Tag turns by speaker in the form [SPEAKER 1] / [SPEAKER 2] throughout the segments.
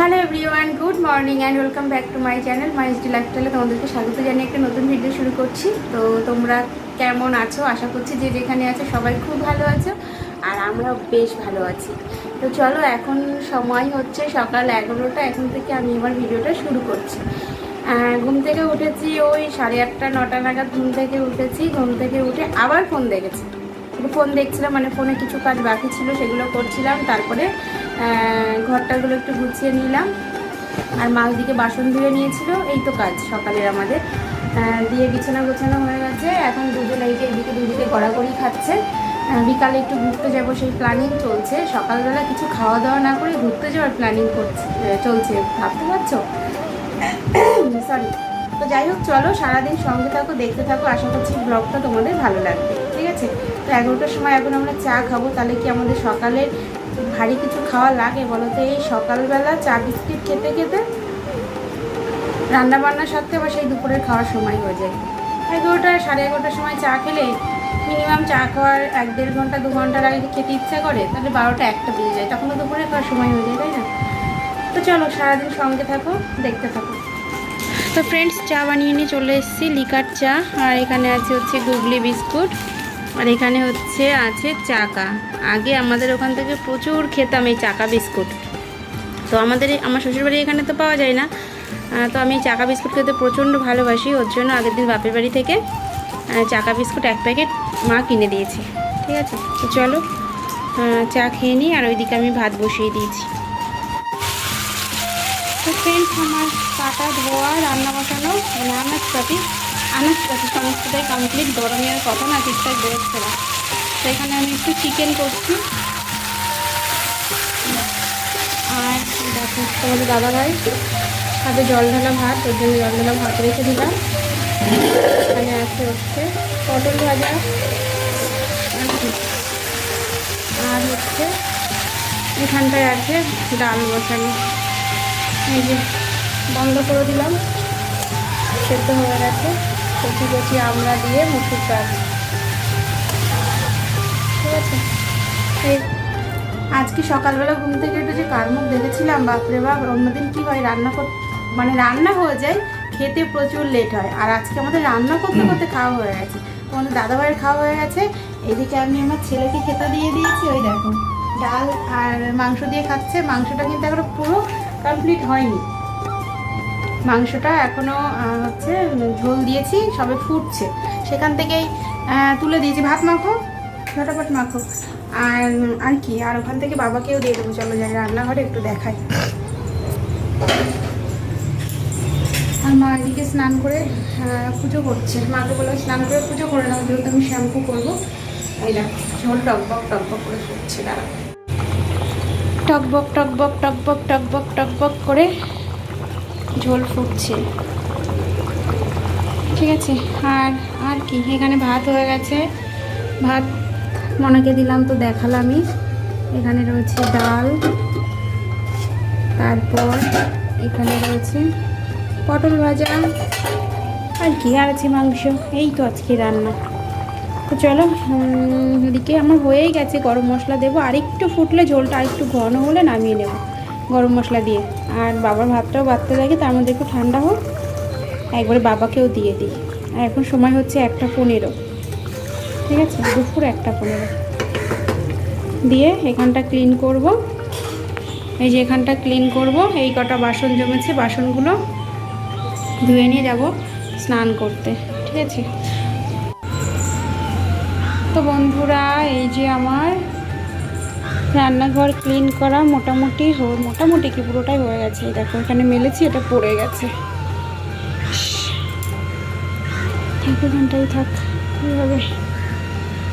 [SPEAKER 1] Hello everyone, good morning and welcome back to my channel my স্টি লাইফস্টাইলে তোমাদেরকে স্বাগত জানিয়ে একটা নতুন ভিডিও শুরু করছি। তো তোমরা কেমন আছো? আশা করছি যে যেখানে আছো সবাই খুব ভালো আছো আর আমরাও বেশ ভালো আছি। তো চলো এখন সময় হচ্ছে সকাল এগারোটা, এখন থেকে আমি আমার ভিডিওটা শুরু করছি। ঘুম থেকে উঠেছি ওই সাড়ে আটটা, নটা নাগাদ ঘুম থেকে উঠেছি, ঘুম থেকে উঠে আবার ফোন দেখেছি। ফোন দেখছিলাম মানে ফোনে কিছু কাজ বাকি ছিল, সেগুলো করছিলাম। তারপরে ঘরটাগুলো একটু গুছিয়ে নিলাম। আর মাছ দিকে বাসন ধুয়ে নিয়েছিল, এই তো কাজ সকালের আমাদের। দিয়ে বিছানা গোছানো হয়ে গেছে। এখন দুজন এই যে এদিকে দুদিকে গড়াগড়ি খাচ্ছে। বিকালে একটু ঘুরতে যাব সেই প্ল্যানিং চলছে। সকালবেলা কিছু খাওয়া দাওয়া না করে ঘুরতে যাওয়ার প্ল্যানিং করছে চলছে। ভাবতে পারছ? সরি তো যাই হোক, চলো সারাদিন সঙ্গে থাকো, দেখতে থাকো। আশা করছি ব্লগটা তোমাদের ভালো লাগবে। ঠিক আছে? তো এগারোটার সময় এখন আমরা চা খাব, তাহলে কি আমাদের সকালে ভারী কিছু খাওয়া লাগে বলো তো? এই সকালবেলা চা বিস্কিট খেতে খেতে রান্না বান্নার সাথে আবার সেই দুপুরের খাওয়ার সময় হয়ে যায়। এগারোটা, সাড়ে এগারোটার সময় চা খেলে মিনিমাম চা খাওয়ার এক দেড় ঘণ্টা, দু ঘণ্টার আগে খেতে ইচ্ছা করে, তাহলে বারোটা একটা বেজে যায়। তখন তো দুপুরে খাওয়ার সময় হয়ে যায়, তাই না? তো চলো, সারাদিন সঙ্গে থাকো, দেখতে থাকো। তো ফ্রেন্ডস চা বানিয়ে নিয়ে চলে এসেছি, লিকার চা, আর এখানে আছে হচ্ছে গুগলি বিস্কুট। আর এখানে হচ্ছে আছে চাকা। আগে আমাদের ওখান থেকে প্রচুর খেতাম এই চাকা বিস্কুট। তো আমাদের আমার শ্বশুরবাড়ি এখানে তো পাওয়া যায় না। তো আমি চাকা বিস্কুট খেতে প্রচণ্ড ভালোবাসি। ওর জন্য আগের দিন বাপের বাড়ি থেকে চাকা বিস্কুট এক প্যাকেট মা কিনে দিয়েছে। ঠিক আছে? তো চলো চা খেয়ে নিই আর ওইদিকে আমি ভাত বসিয়ে দিয়েছি। তো ফ্রেন্ডস আমার কাটা ধোয়া, রান্না বসানো মানে আনাজপাতি আনাজপাতি সমস্তটাই কমপ্লিট গরমে আর কথা না ঠিকঠাক বেরোচ্ছে না। তো এখানে আমি একটু চিকেন করছি। আর দেখো, তোমাদের দাদা ভাই সাথে জল ঢালা ভাত, ওর জন্য জল ঢালা ভাত রেখে দিলাম। এখানে আছে হচ্ছে পটল ভাজা। আর হচ্ছে এখানটায় আছে ডাল বসানো। এই যে বন্ধ করে দিলাম, সেদ্ধ হয়ে গেছে। কচি কচি আমরা দিয়ে মুসুর ডাল ঠিক আছে? আজকে সকালবেলা ঘুম থেকে একটু যে কারমুখ দেখেছিলাম, বাপরে বাপ, অন্যদিন কী হয়, রান্না কর মানে রান্না হয়ে যায়, খেতে প্রচুর লেট হয়। আর আজকে আমাদের রান্না করতে করতে খাওয়া হয়ে গেছে। তোমাদের দাদাভাইয়ের খাওয়া হয়ে গেছে। এদিকে আমি আমার ছেলেকে খেতে দিয়ে দিয়েছি, ওই দেখো। ডাল আর মাংস দিয়ে খাচ্ছে। মাংসটা কিন্তু এখনও পুরো কমপ্লিট হয়নি। মাংসটা এখনও হচ্ছে ঝোল দিয়েছি, সবে ফুটছে। সেখান থেকেই তুলে দিয়েছি। ভাত মাখো, ঝটাপট মাখো। আর আর কি, আর ওখান থেকে বাবাকেও দিয়ে দেবো। চলো যাই রান্নাঘরে, একটু দেখাই। আর মা এদিকে স্নান করে পুজো করছে। মাকে বলে স্নান করে পুজো করে নাও, যেহেতু আমি শ্যাম্পু করব। এই দেখো, ঝোল টকবক টকবক করে ফুটছে, দাঁড়া। টকবক টকবক টকবক টকবক টকবক করে ঝোল ফুটছে। ঠিক আছে, আর আর কি? এখানে ভাত হয়ে গেছে। ভাত মনাকে দিলাম তো দেখালামই। এখানে রয়েছে ডাল। তারপর এখানে রয়েছে পটল ভাজা। আর কি? আর আছে মাংস। এই তো আজকে রান্না। তো চলো এদিকে আমার হয়েই গেছে। গরম মশলা দেবো। আর একটু ফুটলে ঝোলটা আর একটু ঘন হলে নামিয়ে নেব। গরম মশলা দিয়ে। আর বাবার ভাতটাও বাড়তে লাগে তার মধ্যে একটু ঠান্ডা হোক, একবারে বাবাকেও দিয়ে দিই। আর এখন সময় হচ্ছে একটা পনেরো। ঠিক আছে? দুপুর একটা পনেরো। দিয়ে এখানটা ক্লিন করব। এই যে এখানটা ক্লিন করব। এই কটা বাসন জমেছে, বাসনগুলো ধুয়ে নিয়ে যাব স্নান করতে। ঠিক আছে? তো বন্ধুরা, এই যে আমার রান্নাঘর ক্লিন করা মোটামুটি মোটামুটি কি পুরোটাই হয়ে গেছে। দেখো, এখানে মেলেছি, এটা পড়ে গেছে। এখানটাই থাক, কী হবে?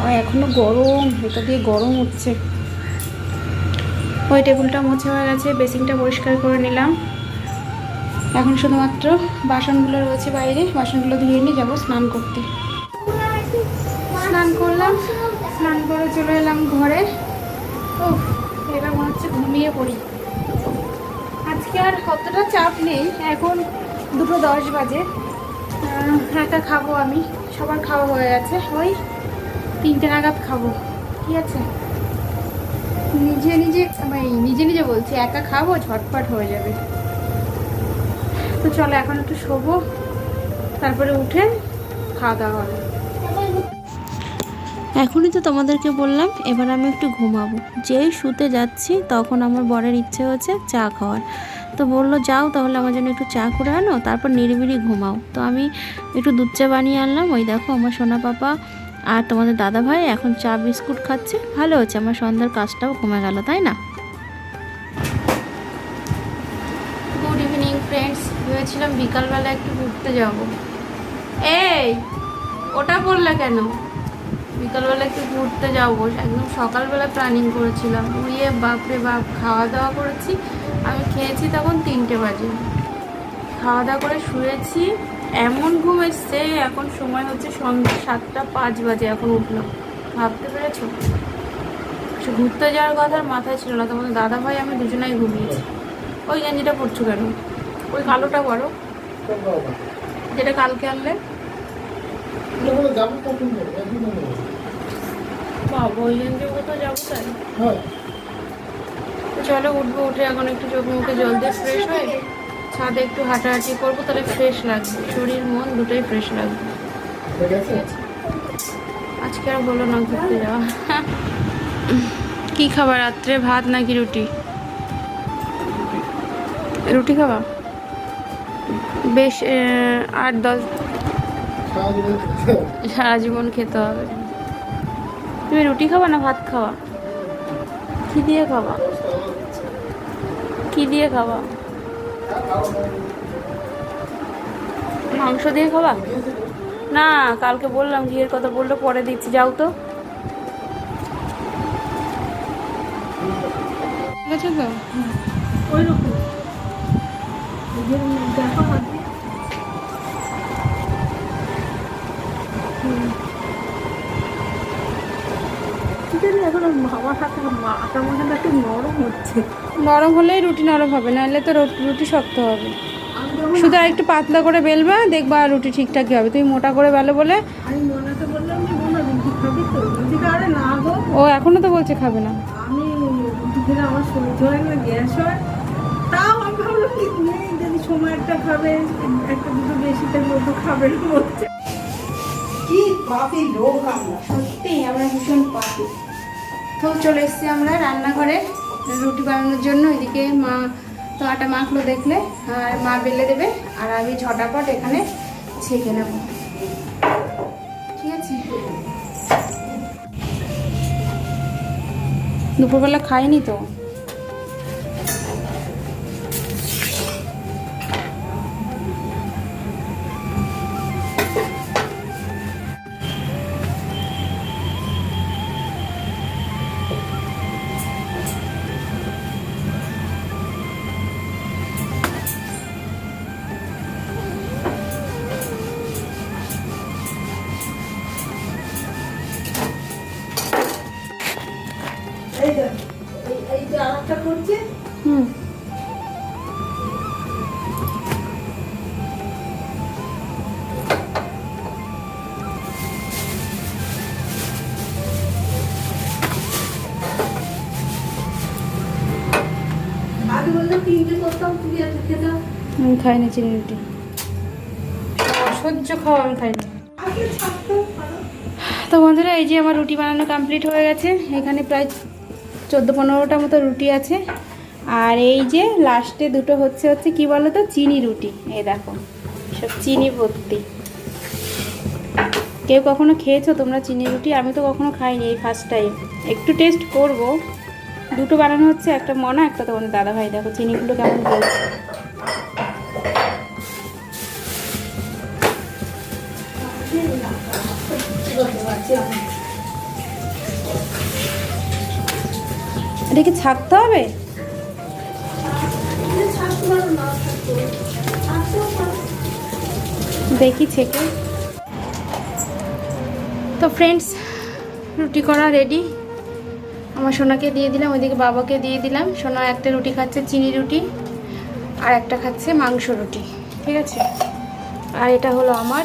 [SPEAKER 1] ও, এখনও গরম, এটা দিয়ে গরম উঠছে। ওই টেবিলটা মোছা হয়ে গেছে, বেসিনটা পরিষ্কার করে নিলাম। এখন শুধুমাত্র বাসনগুলো রয়েছে বাইরে, বাসনগুলো ধুয়ে নিয়ে যাব স্নান করতে। স্নান করলাম, স্নান করে চলে এলাম ঘরে। এবার মনে হচ্ছে ঘুমিয়ে পড়ি। আজকে আর কতটা চাপ নেই, এখন দুটো দশ বাজে। একা খাব আমি, সবার খাওয়া হয়ে গেছে। ওই তিনটে নাগাদ খাব, ঠিক আছে? নিজে নিজে মানে নিজে নিজে বলছি, একা খাব, ঝটপট হয়ে যাবে। তো চলো এখন একটু শোবো, তারপরে উঠে খাওয়া দাওয়া হবে।
[SPEAKER 2] এখনই তো তোমাদেরকে বললাম, এবার আমি একটু ঘুমাবো। যেই শুতে যাচ্ছি, তখন আমার বরের ইচ্ছে হচ্ছে চা খাওয়ার। তো বলল, যাও তাহলে আমার জন্য একটু চা করে আনো, তারপর নিরিবিলি ঘুমাও। তো আমি একটু দুধ চা বানিয়ে আনলাম। ওই দেখো, আমার সোনা পাপা আর তোমাদের দাদা ভাই এখন চা বিস্কুট খাচ্ছে। ভালো হচ্ছে আমার সন্ধ্যার কাজটাও কমে গেল, তাই না?
[SPEAKER 1] গুড ইভিনিং ফ্রেন্ডস ভেবেছিলাম বিকালবেলা একটু ঘুরতে যাব। এই, ওটা বললে কেন? বিকালবেলা একটু ঘুরতে যাব। একদম সকালবেলা প্ল্যানিং করেছিলাম। উড়িয়ে বাপরে বাপ খাওয়া দাওয়া করেছি। আমি খেয়েছি তখন তিনটে বাজে। খাওয়া দাওয়া করে শুয়েছি। এমন ঘুম এসছে, এখন সময় হচ্ছে সন্ধ্যা সাতটা পাঁচ বাজে এখন উঠলাম ভাবতে পেরেছ? সে ঘুরতে যাওয়ার কথা মাথায় ছিল না। তোমাদের দাদা ভাই আমি দুজনেই ঘুমিয়েছি। ওই গেঞ্জিটা পরছো কেন? ওই কালোটা বড় যেটা কালকে আনলে। বাবা ওই গেঞ্জি কোথাও যাব তাই। তো চলো উঠবো উঠে এখন একটু চোখ মুখে জল দিয়ে ফ্রেশ হয়ে ছাদে একটু হাঁটাহাঁটি করব তাহলে ফ্রেশ লাগবে। শরীর মন দুটোই ফ্রেশ লাগবে। আজকে আর বলো না ঘুরতে যাওয়া। কি খাবার রাত্রে ভাত নাকি রুটি? রুটি খাবা? বেশ আট দশ। সারা জীবন খেতে হবে। তুমি রুটি খাবা না ভাত খাওয়া কি দিয়ে খাবা? কি দিয়ে খাবা? মাংস দিয়ে খাবা? না, কালকে বললাম, ঘিয়ের কথা বলল, পরে দিচ্ছি। যাও তো। ঠিক আছে তো?
[SPEAKER 3] ওই মধ্যে একটু নরম হচ্ছে।
[SPEAKER 1] নরম হলেই রুটি নরম হবে নাহলে তো রুটি রুটি শক্ত হবে। শুধু আর একটু পাতলা করে বেলবা দেখবা রুটি ঠিকঠাকই হবে। তুমি মোটা করে বেলো বলে ও এখনও তো বলছে খাবে না।
[SPEAKER 3] আমি আমার হয় না গ্যাস হয়। তাও আমি ভাবলাম কি যদি সময় একটা খাবে একটা দুটো মতো খাবে হচ্ছে কি পাপি লোক আমরা
[SPEAKER 1] সত্যি আমরা ভীষণ তো চলে এসেছি আমরা রান্নাঘরে রুটি বানানোর জন্য। এদিকে মা তো আটা মাখলো দেখলে, আর মা বেলে দেবে, আর আমি ঝটাপট এখানে ছেঁকে নেব। ঠিক আছে? দুপুরবেলা খাইনি তো? আমি খাইনি চিনি রুটি। অসহ্য খাওয়া আমি খাইনি। তো বন্ধুরা, এই যে আমার রুটি বানানো কমপ্লিট হয়ে গেছে। এখানে প্রায় চোদ্দ পনেরোটা মতো রুটি আছে। আর এই যে লাস্টে দুটো হচ্ছে হচ্ছে কি বলো তো চিনি রুটি। এই দেখো, সব চিনি ভর্তি। কেউ কখনো খেয়েছো তোমরা চিনি রুটি? আমি তো কখনো খাইনি এই ফার্স্ট টাইম একটু টেস্ট করব। দুটো বানানো হচ্ছে, একটা মনা, একটা তোমাদের দাদা ভাই দেখো, চিনিগুলো কেমন বলছে এটা কি ছাকতে হবে? দেখি, ছেকে। তো ফ্রেন্ডস রুটি করা রেডি আমার সোনাকে দিয়ে দিলাম, ওইদিকে বাবাকে দিয়ে দিলাম। সোনা একটা রুটি খাচ্ছে, চিনি রুটি, আর একটা খাচ্ছে মাংস রুটি, ঠিক আছে? আর এটা হলো আমার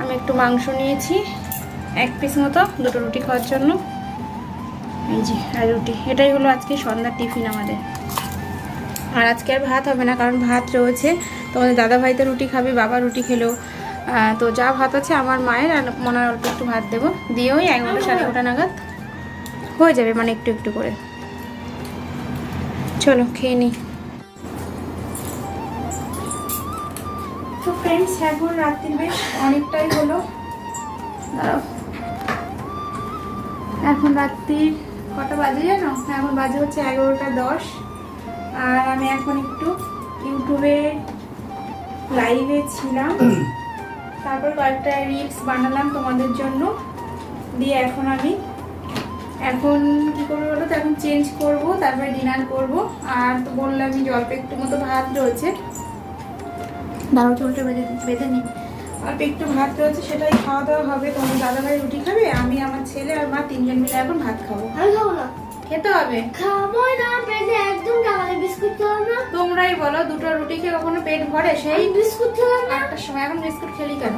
[SPEAKER 1] আমি একটু মাংস নিয়েছি, এক পিস মতো দুটো রুটি খাওয়ার জন্য। এই যে, আর রুটি। এটাই হলো আজকে সন্ধ্যার টিফিন আমাদের। আর আজকে আর ভাত হবে না, কারণ ভাত রয়েছে। তোমাদের দাদা ভাই তো রুটি খাবে, বাবা রুটি খেলো। তো যা ভাত আছে আমার মায়ের, আর মনে হয় অল্প একটু ভাত দেবো। দিয়ে ওই এগারোটা, সাড়ে এগারোটা নাগাদ হয়ে যাবে মানে একটু একটু করে। চলো, খেয়ে নিই ফ্রেন্ডস এখন রাত্রির বেশ, অনেকটাই হলো। এখন রাত্রির কটা বাজে জানো? এখন বাজে হচ্ছে এগারোটা দশ। আর আমি এখন একটু ইউটিউবে লাইভে ছিলাম। তারপর কয়েকটা রিলস বানালাম তোমাদের জন্য। দিয়ে এখন আমি, এখন কি করব বলো তো? এখন চেঞ্জ করব, তারপরে ডিনার করব। আর তো বললাম আমি জলপে একটু মতো ভাত রয়েছে। দাঁড়াও চুলটা বেঁধে বেঁধে নিই অল্প একটু ভাত রয়েছে সেটাই খাওয়া দাওয়া হবে। তোমার দাদাভাই রুটি খাবে আমি আমার ছেলে আর মা তিনজন মিলে এখন ভাত খাব।
[SPEAKER 4] আমি খাব না।
[SPEAKER 1] খেতে হবে?
[SPEAKER 4] খাব না পেটে একদম টাকালে বিস্কুট খেলাম না।
[SPEAKER 1] তোমরাই বলো দুটো রুটি খেয়ে কখনো পেট ভরে? সেই
[SPEAKER 4] বিস্কুট খেলাম না।
[SPEAKER 1] একটার সময়। এখন বিস্কুট খেলি কেন?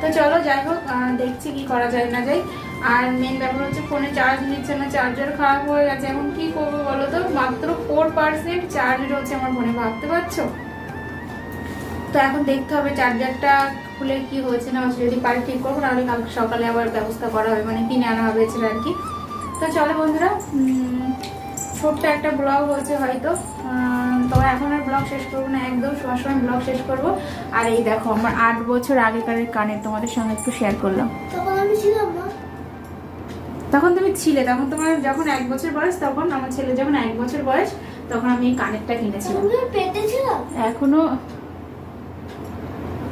[SPEAKER 1] তো চলো যাই হোক দেখছি কি করা যায় না যায়। আর মেন ব্যাপার হচ্ছে ফোনে চার্জ নিচ্ছে না চার্জার খারাপ হয়ে গেছে। এখন কি করব বলো তো? মাত্র ফোর পার্সেন্ট চার্জ রয়েছে আমার ফোনে ভাবতে পারছ? তো এখন দেখতে হবে চার্জারটা খুলে কি হয়েছে না হয়েছে যদি পারি ঠিক করব নাহলে কালকে সকালে আবার ব্যবস্থা করা হবে মানে কিনে আনা হবে এছাড়া আর কি। তো চলো বন্ধুরা ছোট্ট একটা ব্লগ হয়েছে হয়তো। তো এখন আর ব্লগ শেষ করব না একদম সবার সময় ব্লগ শেষ করব। আর এই দেখো আমার আট বছর আগেকারের কানের তোমাদের সঙ্গে একটু শেয়ার করলাম।
[SPEAKER 4] তখন
[SPEAKER 1] তুমি ছিলে তখন তোমার যখন এক বছর বয়স তখন আমার ছেলে যখন এক বছর বয়স তখন আমি এই কানেরটা কিনেছিলাম। এখনও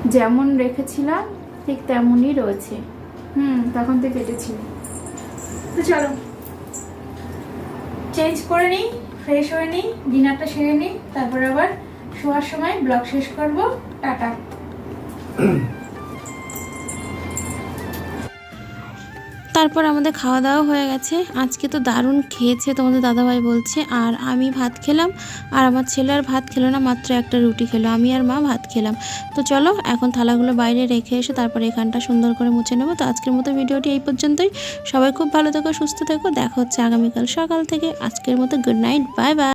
[SPEAKER 1] যেমন রেখেছিলাম, ঠিক তেমনই রয়েছে। হুম, তখন তো কেটেছিল তো চলো। চেঞ্জ করে নিই ফ্রেশ হয়ে নিই ডিনারটা সেরে নিই, তারপর আবার শোয়ার সময় ব্লগ শেষ করব। টাটা।
[SPEAKER 2] তারপর আমাদের খাওয়া দাওয়া হয়ে গেছে। আজকে তো দারুণ খেয়েছে তোমাদের দাদাভাই বলছে। আর আমি ভাত খেলাম, আর আমার ছেলে আর ভাত খেলো না, মাত্র একটা রুটি খেলো। আমি আর মা ভাত খেলাম। তো চলো, এখন থালাগুলো বাইরে রেখে এসে তারপরে এখানটা সুন্দর করে মুছে নেব। তো আজকের মতো ভিডিওটি এই পর্যন্তই। সবাই খুব ভালো থেকো, সুস্থ থেকো। দেখা হচ্ছে আগামীকাল সকাল থেকে। আজকের মতো গুড নাইট বাই বাই